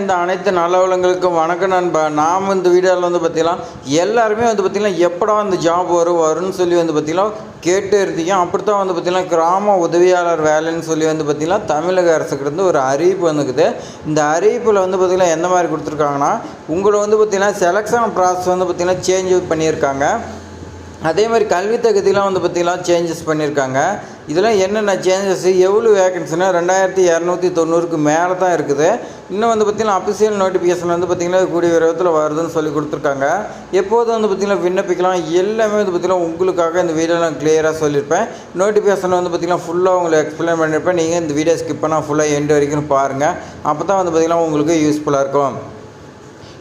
இந்த அனைத்து நல்லவளங்களுக்கும் வணக்கம் நண்பா. நாம் இந்த வீடியோவில் வந்து பார்த்தீங்கன்னா எல்லாருமே வந்து பார்த்தீங்கன்னா எப்படா இந்த ஜாப் வரும் வரும்னு சொல்லி வந்து பார்த்தீங்கன்னா கேட்டு இருந்தீங்க. அப்படித்தான் வந்து பார்த்தீங்கன்னா கிராம உதவியாளர் வேலைன்னு சொல்லி வந்து பார்த்தீங்கன்னா தமிழக அரசுக்கிட்ட ஒரு அறிவிப்பு வந்துக்குது. இந்த அறிவிப்பில் வந்து பார்த்தீங்கன்னா எந்த மாதிரி கொடுத்துருக்காங்கன்னா உங்களை வந்து பார்த்தீங்கன்னா செலெக்ஷன் ப்ராசஸ் வந்து பார்த்தீங்கன்னா சேஞ்ச் பண்ணியிருக்காங்க. அதே மாதிரி கல்வி தகுதியெலாம் வந்து பார்த்திங்கன்னா சேஞ்சஸ் பண்ணியிருக்காங்க. இதெல்லாம் என்னென்ன சேஞ்சஸ் எவ்வளோ வேகன்சினா ரெண்டாயிரத்தி இரநூத்தி தொண்ணூறுக்கு மேலே தான் இருக்குது. இன்னும் வந்து பார்த்திங்கன்னா அஃபிஷியல் நோட்டிஃபிகேஷன் வந்து பார்த்திங்கன்னா கூடிய விரைவில் வருதுன்னு சொல்லி கொடுத்துருக்காங்க. எப்போது வந்து பார்த்திங்கன்னா விண்ணப்பிக்கலாம். எல்லாமே வந்து பார்த்திங்கன்னா உங்களுக்காக இந்த வீடியோ நான் கிளியராக சொல்லியிருப்பேன். நோட்டிஃபிகேஷன் வந்து பார்த்திங்கன்னா ஃபுல்லாக உங்களுக்கு எக்ஸ்பிளைன் பண்ணியிருப்பேன். நீங்கள் இந்த வீடியோ ஸ்கிப் பண்ணால் ஃபுல்லாக எண்டு வரைக்கும் பாருங்கள் அப்போ தான் வந்து பார்த்திங்கன்னா உங்களுக்கு யூஸ்ஃபுல்லாக இருக்கும்.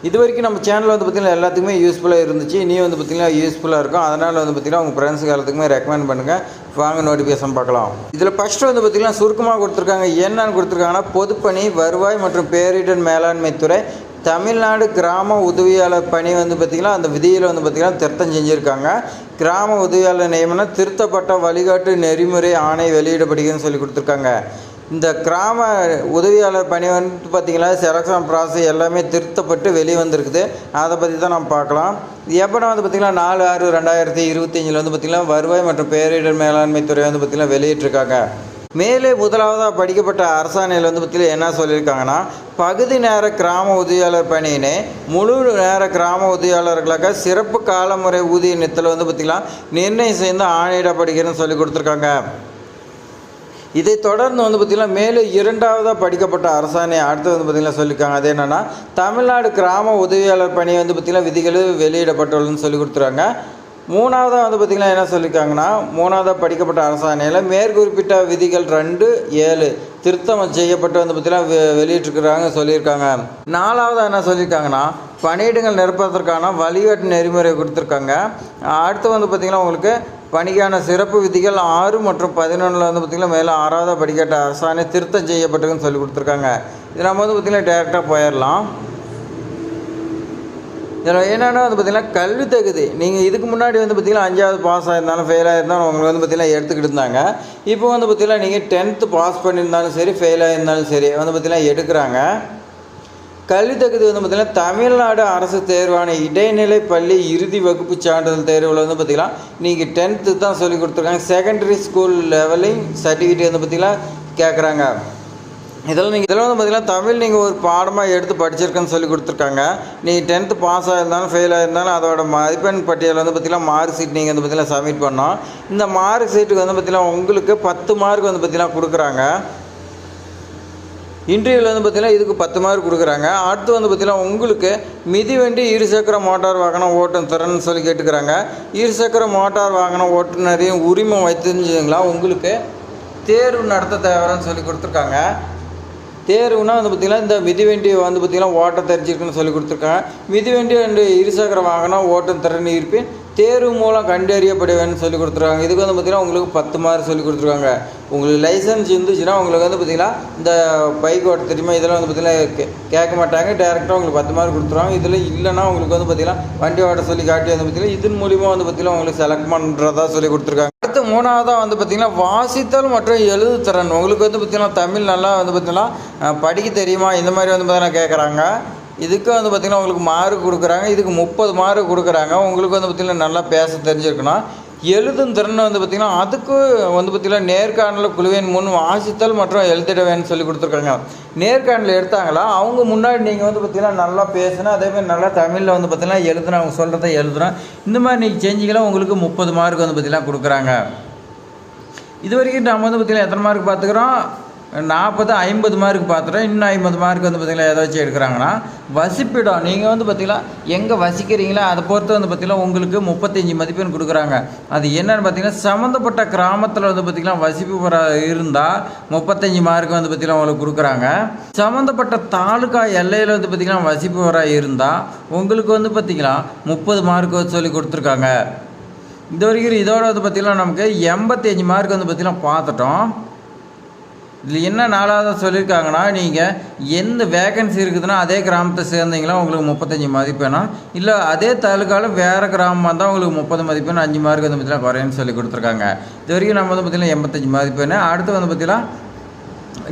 இது வரைக்கும் நம்ம சேனல் வந்து பார்த்திங்கன்னா எல்லாத்துக்குமே யூஸ்ஃபுல்லாக இருந்துச்சு. இனி வந்து பார்த்திங்கன்னா யூஸ்ஃபுல்லாக இருக்கும். அதனால் வந்து பார்த்திங்கன்னா உங்கள் ஃப்ரெண்ட்ஸுக்கு எல்லாத்துக்குமே ரெக்கமெண்ட் பண்ணுங்கள் வாங்க நோட்டிஃபிகேஷன் பார்க்கலாம். இதில் ஃபஸ்ட்டு வந்து பார்த்திங்கன்னா சுருக்கமாக கொடுத்துருக்காங்க. என்னன்னு கொடுத்துருக்காங்கன்னா பொதுப்பணி வருவாய் மற்றும் பேரிடர் மேலாண்மை துறை தமிழ்நாடு கிராம உதவியாளர் பணி வந்து பார்த்திங்கன்னா அந்த விதியில் வந்து பார்த்திங்கன்னா திருத்தம் செஞ்சுருக்காங்க. கிராம உதவியாளர் நியமனம் திருத்தப்பட்ட வழிகாட்டு நெறிமுறை ஆணை வெளியிடப்படுகிறதுன்னு சொல்லி கொடுத்துருக்காங்க. இந்த கிராம உதவியாளர் பணி வந்து பார்த்திங்கன்னா செலக்ஷன் ப்ராசஸ் எல்லாமே திருத்தப்பட்டு வெளியே வந்திருக்குது. அதை பற்றி தான் நம்ம பார்க்கலாம். இது எப்போ வந்து பார்த்திங்கன்னா நாலு ஆறு ரெண்டாயிரத்தி இருபத்தஞ்சில் வந்து பார்த்திங்கன்னா வருவாய் மற்றும் பேரிடர் மேலாண்மை துறை வந்து பார்த்திங்கன்னா வெளியிட்டிருக்காங்க. மேலே முதலாவதாக படிக்கப்பட்ட அரசாணையில் வந்து பார்த்திங்கன்னா என்ன சொல்லியிருக்காங்கன்னா பகுதி நேர கிராம உதவியாளர் பணியினை முழு நேர கிராம உதவியாளர்களாக சிறப்பு காலமுறை ஊதிய நித்தல் வந்து பார்த்திங்கன்னா நிர்ணயம் செய்து ஆணையிடப்படுகிறதுன்னு சொல்லி கொடுத்துருக்காங்க. இதை தொடர்ந்து வந்து பார்த்திங்கன்னா மேலும் இரண்டாவதாக படிக்கப்பட்ட அரசாணை அடுத்து வந்து பார்த்திங்கன்னா சொல்லியிருக்காங்க. அது என்னென்னா தமிழ்நாடு கிராம உதவியாளர் பணி வந்து பார்த்திங்கன்னா விதிகள் வெளியிடப்பட்டுள்ளதுன்னு சொல்லி கொடுத்துருக்காங்க. மூணாவதாக வந்து பார்த்திங்கன்னா என்ன சொல்லியிருக்காங்கன்னா மூணாவதாக படிக்கப்பட்ட அரசாணையில் மேற்குறிப்பிட்ட விதிகள் ரெண்டு ஏழு திருத்தம் செய்யப்பட்டு வந்து பார்த்திங்கன்னா வெ வெளியிட்டிருக்கிறாங்க சொல்லியிருக்காங்க. நாலாவதாக என்ன சொல்லியிருக்காங்கன்னா பணியிடங்கள் நிரப்புவதற்கான வழிகாட்டு நெறிமுறை கொடுத்துருக்காங்க. அடுத்து வந்து பார்த்திங்கன்னா உங்களுக்கு பணிக்கான சிறப்பு விதிகள் ஆறு மற்றும் பதினொன்றில் வந்து பார்த்திங்கன்னா மேலே ஆறாவது படிக்கட்ட அரசாணை திருத்தம் செய்யப்பட்டிருக்குன்னு சொல்லி கொடுத்துருக்காங்க. இது நம்ம வந்து பார்த்திங்கன்னா டேரெக்டாக போயிடலாம் இதில் என்னென்னா வந்து பார்த்திங்கன்னா கல்வி தகுதி. நீங்கள் இதுக்கு முன்னாடி வந்து பார்த்திங்கன்னா அஞ்சாவது பாஸ் ஆகிருந்தாலும் ஃபெயில் ஆகிருந்தாலும் உங்களுக்கு வந்து பார்த்திங்கன்னா எடுத்துக்கிட்டு இருந்தாங்க. இப்போ வந்து பார்த்திங்கன்னா நீங்கள் டென்த்து பாஸ் பண்ணியிருந்தாலும் சரி ஃபெயில் ஆகியிருந்தாலும் சரி வந்து பார்த்திங்கன்னா எடுக்கிறாங்க. கல்வி தகுதி வந்து பார்த்திங்கன்னா தமிழ்நாடு அரசு தேர்வான இடைநிலை பள்ளி இறுதி வகுப்பு சான்றிதழ் தேர்வில் வந்து பார்த்திங்கன்னா நீங்கள் டென்த்து தான் சொல்லி கொடுத்துருக்காங்க. செகண்டரி ஸ்கூல் லெவலையும் சர்டிஃபிகேட் வந்து பார்த்திங்கன்னா கேட்குறாங்க இதெல்லாம் நீங்கள் இதெல்லாம் வந்து பார்த்திங்கன்னா தமிழ் நீங்கள் ஒரு பாடமாக எடுத்து படிச்சிருக்கேன்னு சொல்லி கொடுத்துருக்காங்க. நீங்கள் டென்த்து பாஸ் ஆகிருந்தாலும் ஃபெயில் ஆகிருந்தாலும் அதோட மதிப்பெண் பட்டியல் வந்து பார்த்திங்கன்னா மார்க் ஷீட் நீங்கள் வந்து பார்த்திங்கன்னா சப்மிட் பண்ணோம் இந்த மார்க் ஷீட்டுக்கு வந்து பார்த்திங்கன்னா உங்களுக்கு பத்து மார்க் வந்து பார்த்திங்கன்னா கொடுக்குறாங்க. இன்டர்வியூவில் வந்து பார்த்திங்கன்னா இதுக்கு பத்து மார்க் கொடுக்குறாங்க. அடுத்து வந்து பார்த்திங்கன்னா உங்களுக்கு மிதிவண்டி இருசக்கர மோட்டார் வாகனம் ஓட்டும் திறன் சொல்லி கேட்டுக்கிறாங்க. இருசக்கர மோட்டார் வாகனம் ஓட்டுநரையும் உரிமம் வைத்திருந்தீங்களா? உங்களுக்கு தேர்வு நடத்த தேவைன்னு சொல்லி கொடுத்துருக்காங்க. தேர்வுனா வந்து பார்த்திங்கன்னா இந்த மிதிவண்டி வந்து பார்த்திங்கன்னா ஓட்ட தெரிஞ்சிருக்குன்னு சொல்லி கொடுத்துருக்காங்க. மிதிவண்டி அண்டு இருசக்கர வாகனம் ஓட்டும் திறன் இருப்பின் தேர்வு மூலம் கண்டறியப்படுவேன்னு சொல்லி கொடுத்துருக்காங்க. இதுக்கு வந்து பார்த்திங்கன்னா உங்களுக்கு பத்து மார்க் சொல்லி கொடுத்துருக்காங்க. உங்களுக்கு லைசன்ஸ் இருந்துச்சுன்னா உங்களுக்கு வந்து பார்த்திங்கன்னா இந்த பைக் ஓட்ட தெரியுமா? இதெல்லாம் வந்து பார்த்திங்கன்னா கே கேட்க மாட்டாங்க. டேரெக்டாக உங்களுக்கு பத்து மார்க் கொடுத்துருவாங்க. இதில் இல்லைன்னா உங்களுக்கு வந்து பார்த்திங்கன்னா வண்டி ஓட்ட சொல்லி காட்டி வந்து பார்த்திங்கன்னா இதன் மூலிமா வந்து பார்த்திங்கன்னா உங்களுக்கு செலக்ட் பண்ணுறதா சொல்லி கொடுத்துருக்காங்க. அடுத்து மூணாவதாக வந்து பார்த்திங்கன்னா வாசித்தல் மற்றும் எழுதுத்திறன். உங்களுக்கு வந்து பார்த்திங்கன்னா தமிழ் நல்லா வந்து பார்த்திங்கன்னா படிக்க தெரியுமா? இந்த மாதிரி வந்து பார்த்திங்கன்னா கேட்குறாங்க இதுக்கு வந்து பார்த்திங்கன்னா உங்களுக்கு மார்க் கொடுக்குறாங்க. இதுக்கு முப்பது மார்க் கொடுக்குறாங்க. உங்களுக்கு வந்து பார்த்திங்கன்னா நல்லா பேச தெரிஞ்சிருக்கணும். எழுதும் திறன் வந்து பார்த்திங்கன்னா அதுக்கு வந்து பார்த்திங்கன்னா நேர்காணல் குழுவின் முன் வாசித்தல் மற்றும் எழுதிடவேன்னு வேணும்னு சொல்லி கொடுத்துருக்காங்க. நேர்காணல் எடுத்தாங்களா? அவங்க முன்னாடி நீங்கள் வந்து பார்த்திங்கன்னா நல்லா பேசுனா அதேமாதிரி நல்லா தமிழில் வந்து பார்த்திங்கன்னா எழுதுனா அவங்க சொல்கிறத எழுதுகிறோம் இந்த மாதிரி நீங்கள் செஞ்சிக்கலாம் உங்களுக்கு முப்பது மார்க் வந்து பார்த்திங்கன்னா கொடுக்குறாங்க. இது வரைக்கும் நம்ம வந்து பார்த்திங்கன்னா எத்தனை மார்க் பார்த்துக்குறோம்? நாற்பது ஐம்பது மார்க் பார்த்துட்டோம் இன்னும் ஐம்பது மார்க் வந்து பார்த்திங்கன்னா ஏதாச்சும் எடுக்கிறாங்கன்னா வசிப்பிடம். நீங்கள் வந்து பார்த்திங்கன்னா எங்கே வசிக்கிறீங்களோ அதை பொறுத்து வந்து பார்த்திங்கன்னா உங்களுக்கு முப்பத்தஞ்சு மதிப்பெண் கொடுக்குறாங்க. அது என்னென்னு பார்த்திங்கன்னா சம்மந்தப்பட்ட கிராமத்தில் வந்து பார்த்திங்கன்னா வசிப்பு பெற இருந்தால் முப்பத்தஞ்சு மார்க் வந்து பார்த்திங்கன்னா உங்களுக்கு கொடுக்குறாங்க. சம்மந்தப்பட்ட தாலுக்கா எல்லையில் வந்து பார்த்திங்கன்னா வசிப்பு வர இருந்தால் உங்களுக்கு வந்து பார்த்திங்கன்னா முப்பது மார்க் சொல்லி கொடுத்துருக்காங்க. இது வரைக்கும் இதோட வந்து பார்த்திங்கன்னா நமக்கு எண்பத்தஞ்சு மார்க் வந்து பார்த்திங்கன்னா பார்த்துட்டோம். இதில் என்ன நாலாவது சொல்லியிருக்காங்கன்னா நீங்கள் எந்த வேகன்சி இருக்குதுன்னா அதே கிராமத்தை சேர்ந்தீங்களா உங்களுக்கு முப்பத்தஞ்சு மதிப்பெண்ணா இல்லை அதே தாலுக்காவில் வேறு கிராமமாக இருந்தால் உங்களுக்கு முப்பது மதிப்பெண் அஞ்சு மார்க் வந்து பார்த்தீங்கன்னா குறையுன்னு சொல்லி கொடுத்துருக்காங்க. இது வரைக்கும் நம்ம வந்து பார்த்திங்கன்னா எண்பத்தஞ்சு மதிப்பெண். அடுத்து வந்து பார்த்திங்கன்னா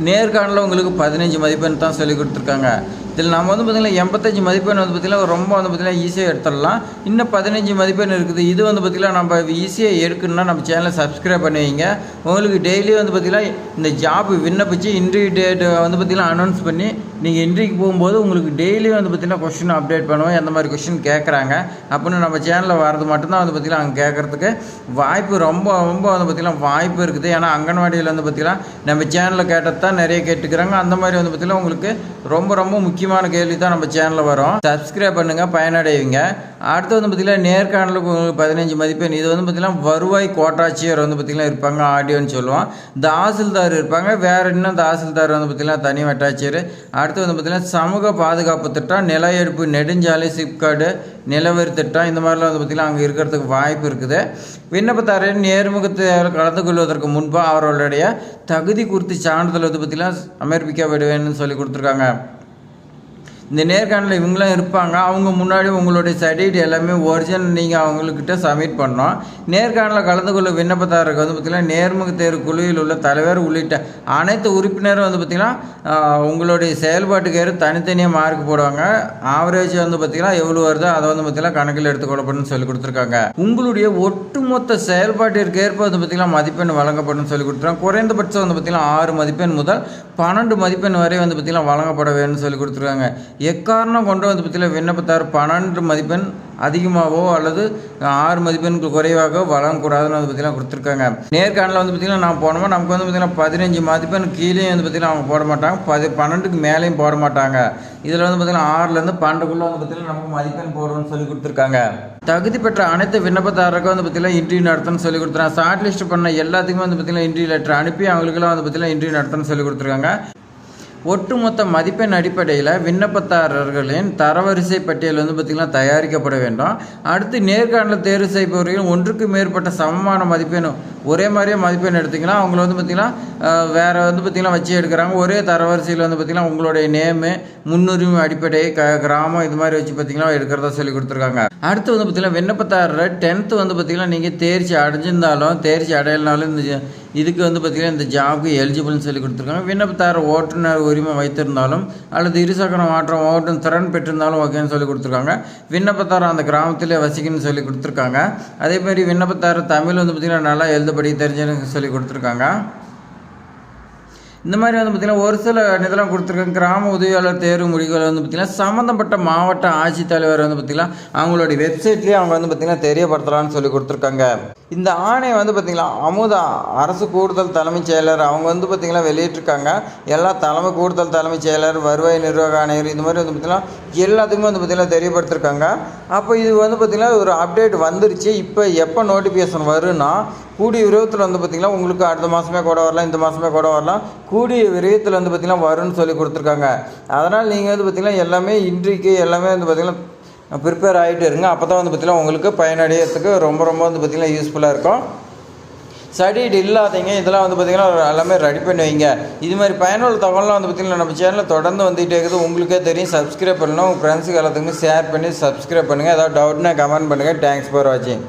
நேர்காணலில் உங்களுக்கு பதினஞ்சு மதிப்பெண் தான் சொல்லி கொடுத்துருக்காங்க. இதில் நம்ம வந்து பார்த்திங்கன்னா எண்பத்தஞ்சு மதிப்பெண் வந்து பார்த்திங்கன்னா ரொம்ப வந்து பார்த்திங்கன்னா ஈஸியாக எடுத்துடலாம் இன்னும் பதினஞ்சு மதிப்பெண் இருக்குது இது வந்து பார்த்திங்கன்னா நம்ம ஈஸியாக எடுக்கணும்னா நம்ம சேனலை சப்ஸ்கிரைப் பண்ணுவீங்க உங்களுக்கு டெய்லி வந்து பார்த்திங்கன்னா இந்த ஜாப் விண்ணப்பிச்சு இன்டர்வியூ டேட் வந்து பார்த்திங்கன்னா அனௌன்ஸ் பண்ணி நீங்கள் இன்டர்வியூக்கு போகும்போது உங்களுக்கு டெய்லி வந்து பார்த்திங்கன்னா கொஷின் அப்டேட் பண்ணுவோம் எந்த மாதிரி கொஷின் கேட்குறாங்க அப்படின்னு நம்ம சேனலில் வரது மட்டும்தான் வந்து பார்த்திங்கன்னா அங்கே கேட்குறதுக்கு வாய்ப்பு ரொம்ப ரொம்ப வந்து பார்த்திங்கன்னா வாய்ப்பு இருக்குது ஏன்னா அங்கன்வாடியில் வந்து பார்த்திங்கன்னா நம்ம சேனலில் கேட்டது தான் நிறைய கேட்டுக்கிறாங்க அந்த மாதிரி வந்து பார்த்திங்கன்னா உங்களுக்கு ரொம்ப ரொம்ப முக்கியமான கேள்வி தான் நம்ம சேனலில் வரும். சப்ஸ்கிரைப் பண்ணுங்கள் பயனடைவீங்க அடுத்து வந்து பார்த்திங்கன்னா நேர்காணலுக்கு உங்களுக்கு பதினஞ்சு மதிப்பெண். இது வந்து பார்த்திங்கன்னா வருவாய் கோட்டாட்சியர் வந்து பார்த்திங்கன்னா இருப்பாங்க ஆடியோன்னு சொல்லுவோம். தாசில்தார் இருப்பாங்க வேறு இன்னும் தாசில்தார் வந்து பார்த்திங்கன்னா தனி வட்டாட்சியர். அடுத்து வந்து பார்த்திங்கன்னா சமூக பாதுகாப்பு திட்டம் நில எடுப்பு நெடுஞ்சாலை சிப்கார்டு நிலவரி திட்டம் இந்த மாதிரிலாம் வந்து பார்த்திங்கன்னா அங்கே இருக்கிறதுக்கு வாய்ப்பு இருக்குது. விண்ணப்பதாரர் நேர்முகத்தில் கலந்து கொள்வதற்கு முன்பாக அவர்களுடைய தகுதி குறித்து சான்றிதழ் வந்து பார்த்திங்கன்னா சமர்ப்பிக்க விடுவேன்னு சொல்லி கொடுத்துருக்காங்க. இந்த நேர்காணலில் இவங்களாம் இருப்பாங்க. அவங்க முன்னாடி உங்களுடைய சர்டிஃபிகேட் எல்லாமே ஒரிஜினல் நீங்கள் அவங்கக்கிட்ட சப்மிட் பண்ணோம் நேர்காணலில் கலந்து கொள்ள விண்ணப்பதாரருக்கு வந்து பார்த்திங்கன்னா நேர்முக தேர்வு குழுவில் உள்ள தலைவர் உள்ளிட்ட அனைத்து உறுப்பினரும் வந்து பார்த்திங்கன்னா உங்களுடைய செயல்பாட்டுக்கு ஏற்ப தனித்தனியாக மார்க் போடுவாங்க. ஆவரேஜ் வந்து பார்த்திங்கன்னா எவ்வளோ வருதோ அதை வந்து பார்த்திங்கன்னா கணக்கில் எடுத்துக்கொள்ளப்படும் சொல்லி கொடுத்துருக்காங்க. உங்களுடைய ஒட்டுமொத்த செயல்பாட்டிற்கு ஏற்ப வந்து பார்த்திங்கன்னா மதிப்பெண் வழங்கப்படும் சொல்லி கொடுத்துருக்காங்க. குறைந்தபட்சம் வந்து பார்த்திங்கன்னா ஆறு மதிப்பெண் முதல் பன்னெண்டு மதிப்பெண் வரை வந்து பார்த்திங்கன்னா வழங்கப்பட வேணும்னு சொல்லி கொடுத்துருக்காங்க. எக்காரணம் கொண்டு வந்து பார்த்திங்கன்னா விண்ணப்பத்தார் பன்னெண்டு மதிப்பெண் அதிகமாகவோ அல்லது ஆறு மதிப்பெண்கள் குறைவாக வழங்கக்கூடாதுன்னு வந்து பார்த்திங்கன்னா கொடுத்துருக்காங்க. நேர்காணலில் வந்து பார்த்திங்கன்னா நான் போனோமா நமக்கு வந்து பார்த்திங்கன்னா பதினஞ்சு மதிப்பெண் கீழே வந்து பார்த்திங்கன்னா அவங்க போட மாட்டாங்க பதி பன்னெண்டுக்கு மேலேயும் போட மாட்டாங்க. இதில் வந்து பார்த்திங்கன்னா ஆறுலேருந்து பன்னெண்டுக்குள்ளே வந்து பார்த்திங்கன்னா நமக்கு மதிப்பெண் போடணும்னு சொல்லி கொடுத்துருக்காங்க. தகுதி பெற்ற அனைத்து விண்ணப்பதாரருக்கும் வந்து பார்த்திங்கன்னா இன்டர்வியூ நடத்தணும்னு சொல்லி கொடுத்துருக்காங்க. ஷார்ட் லிஸ்ட் பண்ண எல்லாத்துக்குமே வந்து பார்த்திங்கன்னா இன்டர்வியூ லெட்டர் அனுப்பி அவங்களுக்குலாம் வந்து பார்த்திங்கன்னா இன்டர்வியூ நடத்தணும்னு சொல்லி கொடுத்துருக்காங்க. ஒட்டுமொத்த மதிப்பெண் அடிப்படையில் விண்ணப்பதாரர்களின் தரவரிசை பட்டியல் வந்து பார்த்திங்கன்னா தயாரிக்கப்பட வேண்டும். அடுத்து நேர்காணல் தேர்வு செய்பவர்கள் ஒன்றுக்கு மேற்பட்ட சமமான மதிப்பெண் ஒரே மாதிரியே மதிப்பெண் எடுத்திங்கன்னா அவங்கள வந்து பார்த்திங்கன்னா வேறு வந்து பார்த்திங்கன்னா வச்சு எடுக்கிறாங்க. ஒரே தரவரிசையில் வந்து பார்த்திங்கன்னா உங்களுடைய நேமு முன்னுரிமை அடிப்படை க கிராமம் இது மாதிரி வச்சு பார்த்திங்கன்னா எடுக்கிறதா சொல்லி கொடுத்துருக்காங்க. அடுத்து வந்து பார்த்திங்கன்னா விண்ணப்பத்தாரர் டென்த்து வந்து பார்த்திங்கன்னா நீங்கள் தேர்ச்சி அடைஞ்சிருந்தாலும் தேர்ச்சி அடையலனாலும் இந்த இதுக்கு வந்து பார்த்திங்கன்னா இந்த ஜாபுக்கு எலிஜிபிள்னு சொல்லி கொடுத்துருக்காங்க. விண்ணப்பதாரர் ஓட்டுநர் உரிமை வைத்திருந்தாலும் அல்லது இருசக்கர மாற்றம் ஓட்டும் திறன் பெற்றிருந்தாலும் ஓகேன்னு சொல்லி கொடுத்துருக்காங்க. விண்ணப்பதாரர் அந்த கிராமத்திலே வசிக்கணும்னு சொல்லி கொடுத்துருக்காங்க. அதே மாதிரி தமிழ் வந்து பார்த்திங்கன்னா நல்லா படி தெரிஞ்சுன்னு சொல்லி கொடுத்துருக்காங்க. இந்த மாதிரி வந்து பார்த்திங்கன்னா ஒரு சில இதெல்லாம் கொடுத்துருக்காங்க. கிராம உதவியாளர் தேர்வு முடிவுகள் வந்து பார்த்திங்கன்னா சம்மந்தப்பட்ட மாவட்ட ஆட்சித்தலைவர் வந்து பார்த்திங்கன்னா அவங்களுடைய வெப்சைட்லேயே அவங்க வந்து பார்த்திங்கன்னா தெரியப்படுத்தலாம்னு சொல்லி கொடுத்துருக்காங்க. இந்த ஆணையை வந்து பார்த்திங்கன்னா அமுதா அரசு கூடுதல் தலைமைச் செயலர் அவங்க வந்து பார்த்திங்கன்னா வெளியிட்டிருக்காங்க. எல்லா தலைமை கூடுதல் தலைமைச் செயலர் வருவாய் நிர்வாக ஆணையர் இந்த மாதிரி வந்து பார்த்திங்கன்னா எல்லாத்துக்குமே வந்து பார்த்திங்கன்னா தெரியப்படுத்திருக்காங்க. அப்போ இது வந்து பார்த்திங்கன்னா ஒரு அப்டேட் வந்துருச்சு. இப்போ எப்போ நோட்டிஃபிகேஷன் வரும்னா கூடிய விரைவத்தில் வந்து பார்த்திங்கன்னா உங்களுக்கு அடுத்த மாதமே கூட வரலாம் இந்த மாதமே கூட வரலாம். கூடிய விரைவத்தில் வந்து பார்த்திங்கன்னா வரும்னு சொல்லி கொடுத்துருக்காங்க. அதனால் நீங்கள் வந்து பார்த்திங்கன்னா எல்லாமே இன்றைக்கு எல்லாமே வந்து பார்த்திங்கன்னா ப்ரிப்பேர் ஆகிட்டு இருங்க. அப்போ தான் வந்து பார்த்திங்கன்னா உங்களுக்கு பயனடையிறதுக்கு ரொம்ப ரொம்ப வந்து பார்த்திங்கன்னா யூஸ்ஃபுல்லாக இருக்கும். சர்டிஃபிகேட் இல்லாதீங்க. இதெல்லாம் வந்து பார்த்திங்கன்னா எல்லாமே ரெடி பண்ணி வைங்க. இது மாதிரி பயனுள்ள தகவலாம் வந்து பார்த்திங்கன்னா நம்ம சேனலில் தொடர்ந்து வந்துகிட்டே இருக்குது. உங்களுக்கே தெரியும். சப்ஸ்கிரைப் பண்ணணும். உங்கள் ஃப்ரெண்ட்ஸுக்கு எல்லாத்துக்குமே ஷேர் பண்ணி சப்ஸ்கிரைப் பண்ணுங்கள் ஏதாவது டவுட்னா கமெண்ட் பண்ணுங்கள் தேங்க்ஸ் ஃபார் வாட்சிங்